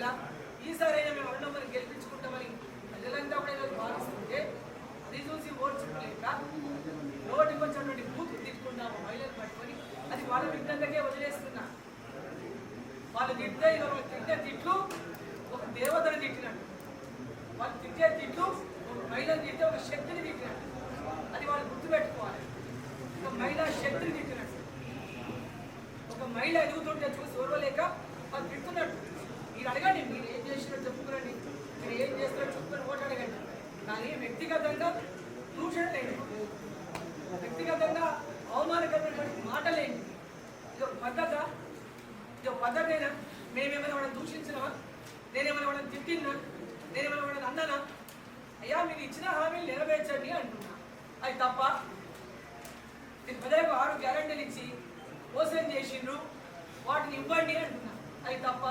జిల్లా ఈసారైనా మేము రెండు నెంబర్ గెలిపించుకుంటామని ప్రజలంతా కూడా ఈరోజు భావిస్తుంటే అది చూసి ఓడ్చుకోలేక రోడ్డుకి వచ్చినటువంటి బూత్ తిట్టుకున్నాము మహిళలు పట్టుకొని అది వాళ్ళ విఘ్నందకే వదిలేస్తున్నా. వాళ్ళు తిట్టే వాళ్ళు తిట్టే తిట్లు ఒక దేవతను తిట్టినట్టు. వాళ్ళు తిట్టే తిట్లు ఒక మహిళను తిట్టే ఒక శక్తిని తిట్టినట్టు. అది వాళ్ళు గుర్తుపెట్టుకోవాలి. ఒక మహిళ శక్తిని తిట్టినట్టు. ఒక మహిళ ఎదుగుతుంటే చూసి ఓర్వలేక కానీ వ్యక్తిగతంగా దూషణ లేదు వ్యక్తిగతంగా అవమానకరమైనటువంటి మాటలేంటి ఇది ఒక పద్ధత ఇది ఒక పద్ధతేనా? మేమేమైనా వాళ్ళని దూషించినవా? నేనేమైనా వాళ్ళని తిట్టినా? నేనేమైనా వాళ్ళని అన్నానా? అయ్యా మీరు ఇచ్చిన హామీలు నెరవేర్చండి అంటున్నా. అది తప్ప మీరు ప్రజలకు ఆరు గ్యారంటీలు ఇచ్చి మోసం చేసిండ్రు వాటిని ఇవ్వండి అంటున్నా. అది తప్ప